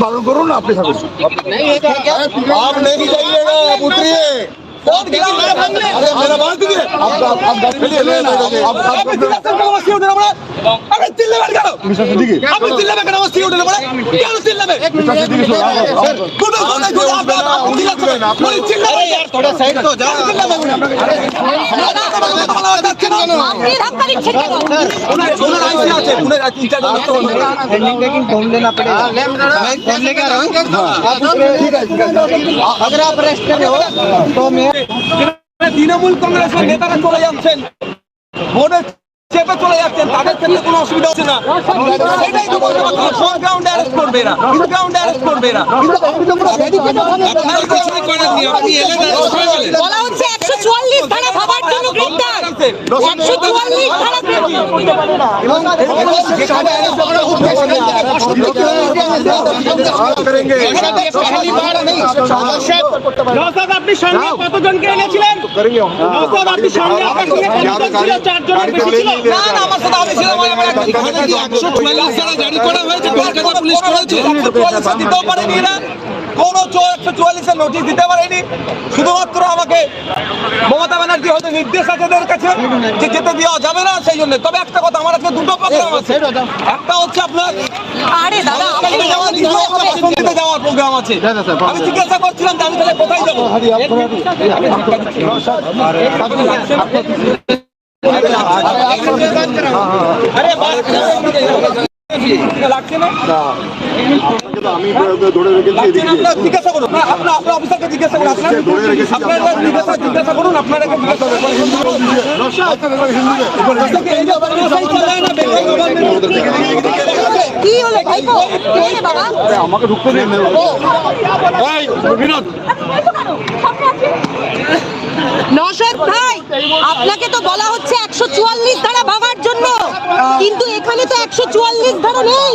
बारण करो ना आपके साथ आप नहीं जाइएगा उतरिए। कौन गिरा मारा भागने अरे मेरा बाल भी गिरे आप आप गाड़ी पे ले ले आप दिल्ली से कौन सी उठने पड़ा अबे दिल्ली में करो मिस्टर सिद्दीकी अबे दिल्ली में करो सी उठने पड़ा क्या दिल्ली में मिस्टर सिद्दीकी सुन आप गुड गुड गुड आप आप दिल्ली से बोल चिल्ला अरे यार थोड़ा साइड तो जा दिल्ली में अरे আপনি ধাক্কা দিচ্ছেন কেন ওনার ওনার আইসি আছে ওনার চিন্তা করতে হবে হ্যান্ডিং লেকিন ঢোলনে না পড়ে লেম না ঢোলনে का रहो ठीक है अगर आप रेस्ट कर रहे हो तो मैं তৃণমূল কংগ্রেসের নেতারা চলে যাচ্ছেন। ভোটের চেপে চলে যাচ্ছেন। তাদের ক্ষেত্রে কোনো অসুবিধা হচ্ছে না। সেটাই তো বলতে পারছি কোন গ্রাউন্ডে অ্যারেস্ট করবে না কোন গ্রাউন্ডে অ্যারেস্ট করবে না আপনি সঙ্গে কতজনকে এনেছিলেন? আপনি সঙ্গে চারজনের বেশি ছিল। না আমার সাথে আমি ছিলাম এখানে কি একশো চুয়াল্লিশ জারি করা হয়েছে? কলকাতা পুলিশ করেছে? দিতেও পারেনি এরা। কোনো একশো চুয়াল্লিশের নোটিশ দিতে পারেনি শুধুমাত্র আমাকে মমতা ব্যানার্জি হয়তো নির্দেশ আছে এদের কাছে যে যেতে দেওয়া যাবে না সেই জন্য তবে একটা কথা আমার আজকে দুটো প্রোগ্রাম আছে একটা হচ্ছে আপনার আরে দাদা বাসন্তীতে যাওয়ার প্রোগ্রাম আছে আমি জিজ্ঞাসা করছিলাম যে আমি তাহলে কোথায় যাব আরে লাগছে না? আমি ধরে রেখেছি লাগছে এদিকে। না আপনার জিজ্ঞাসা করুন। আপনার আপনার অফিসারকে জিজ্ঞাসা করুন। আপনার ধরে রেখেছি। আপনার জিজ্ঞাসা জিজ্ঞাসা করুন আপনারা জিজ্ঞাসা করুন। এই যে আবার সেই চলে না বেঙ্গল গভর্নমেন্ট কি হলো? ভাইপো বাবা আমাকে ঢুকতে দিন। বিনোদ। নশদ ভাই আপনাকে তো বলা হচ্ছে একশো চুয়াল্লিশ ধারা জন্য কিন্তু এখানে তো একশো চুয়াল্লিশ ধারা নেই।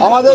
আমাদের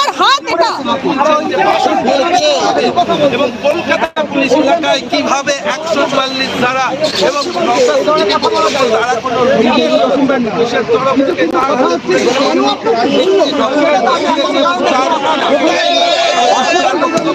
এবং কলকাতা পুলিশ এলাকায় কীভাবে একশো চুয়াল্লিশ ধারা এবং ধারা কোনো পুলিশের তরফ থেকে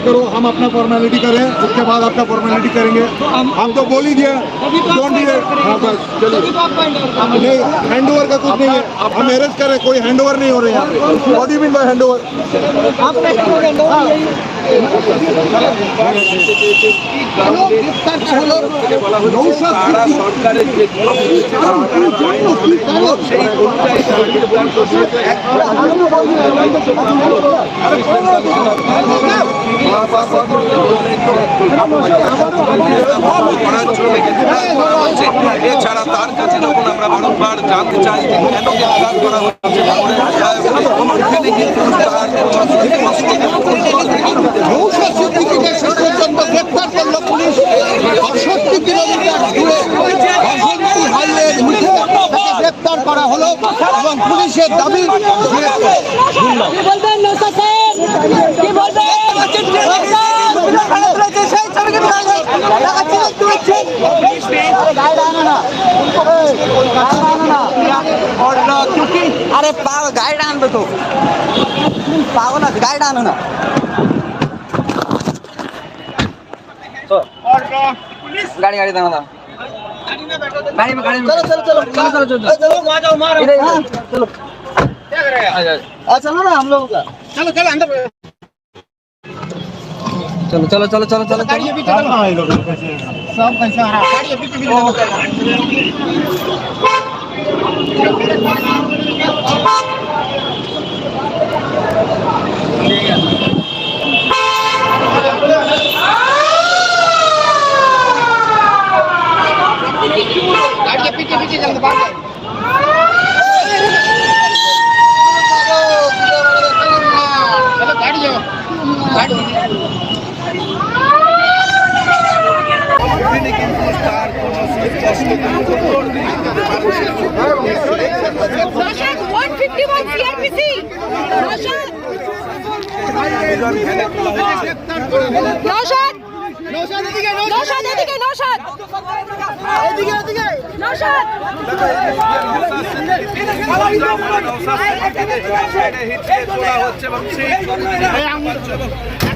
वेट करो हम अपना फॉर्मेलिटी करें उसके बाद आपका फॉर्मेलिटी करेंगे हम तो बोल ही दिया डोंट डी हाँ बस चलिए नहीं हैंड ओवर का कुछ नहीं है हम अरेस्ट करें कोई हैंड ओवर नहीं हो रहे हैं what you mean by hand over তারা সরকারের করার জন্য এছাড়া তার কাছে যখন আমরা বারংবার জানতে চাই কেন গ্রেপ্তার করা হচ্ছে গ্রেপ্তার করল পুলিশ বাষট্টি কিলোমিটার দূরে হাইওয়ের মুখে গ্রেপ্তার করা হলো এবং পুলিশের দাবি और क्योंकि अरे पागल गाय डान बेटो पागल गाय डान ना गाड़ी गाड़ी दाना था गाड़ी में गाड़ी में चलो चलो चलो चलो चलो चलो वहाँ जाओ मारो चलो क्या करेगा अच्छा चलो ना हम लोग का चलो चलो अंदर চলো চলো চলো চলো চলো সব পয়সা 151 সিআরপিসি নৌশাদ নৌশাদ এদিকে নৌশাদ এদিকে নৌশাদ এদিকে এদিকে নৌশাদ যে